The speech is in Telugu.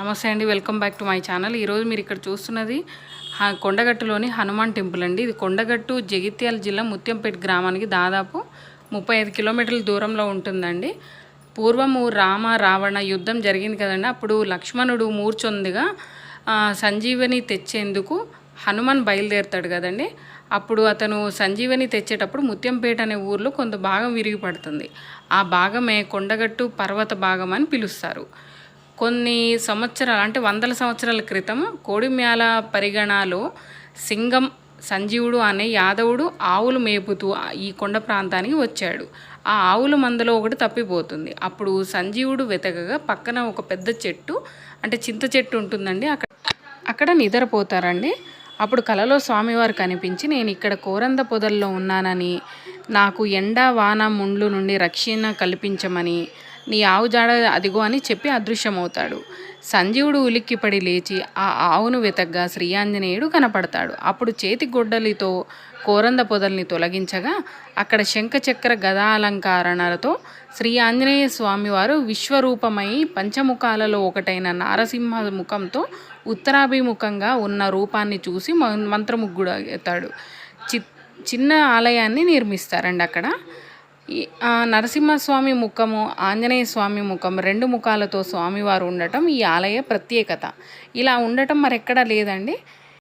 నమస్తే అండి welcome back to my channel. ఈరోజు మీరు ఇక్కడ చూస్తున్నది కొండగట్టులోని హనుమాన్ టెంపుల్ అండి. ఇది కొండగట్టు జగిత్యాల జిల్లా ముత్యంపేట గ్రామానికి దాదాపు ముప్పై ఐదు కిలోమీటర్ల దూరంలో ఉంటుందండి. పూర్వము రామ రావణ యుద్ధం జరిగింది కదండి. అప్పుడు లక్ష్మణుడు మూర్చొందిగా సంజీవని తెచ్చేందుకు హనుమాన్ బయలుదేరుతాడు కదండి. అప్పుడు అతను సంజీవని తెచ్చేటప్పుడు ముత్యంపేట అనే ఊర్లో కొంత భాగం విరిగిపడుతుంది. ఆ భాగమే కొండగట్టు పర్వత భాగం అని పిలుస్తారు. కొన్ని సంవత్సరాలు అంటే వందల సంవత్సరాల క్రితం కోడిమ్యాల పరిగణలో సింగం సంజీవుడు అనే యాదవుడు ఆవులు మేపుతూ ఈ కొండ ప్రాంతానికి వచ్చాడు. ఆ ఆవుల మందలో ఒకటి తప్పిపోతుంది. అప్పుడు సంజీవుడు వెతకగా పక్కన ఒక పెద్ద చెట్టు అంటే చింత చెట్టు ఉంటుందండి. అక్కడ అక్కడ నిద్రపోతారండి. అప్పుడు కలలో స్వామివారు కనిపించి నేను ఇక్కడ కోరంద పొదల్లో ఉన్నానని నాకు ఎండ వాన ముండ్లు నుండి రక్షణ కల్పించమని నీ ఆవు జాడ అదిగో అని చెప్పి అదృశ్యమవుతాడు. సంజీవుడు ఉలిక్కిపడి లేచి ఆ ఆవును వెతగ్గా శ్రీ ఆంజనేయుడు కనపడతాడు. అప్పుడు చేతి గొడ్డలితో కోరంద పొదల్ని తొలగించగా అక్కడ శంఖచక్ర గదాలంకరణలతో శ్రీ ఆంజనేయ స్వామివారు విశ్వరూపమై పంచముఖాలలో ఒకటైన నారసింహ ముఖంతో ఉత్తరాభిముఖంగా ఉన్న రూపాన్ని చూసి మం- మంత్రముగ్గుడు అవుతాడు చి చిన్న ఆలయాన్ని నిర్మిస్తారండి అక్కడ నరసింహస్వామి ముఖము ఆంజనేయ స్వామి ముఖం రెండు ముఖాలతో స్వామివారు ఉండటం ఈ ఆలయ ప్రత్యేకత. ఇలా ఉండటం మరెక్కడా లేదండి.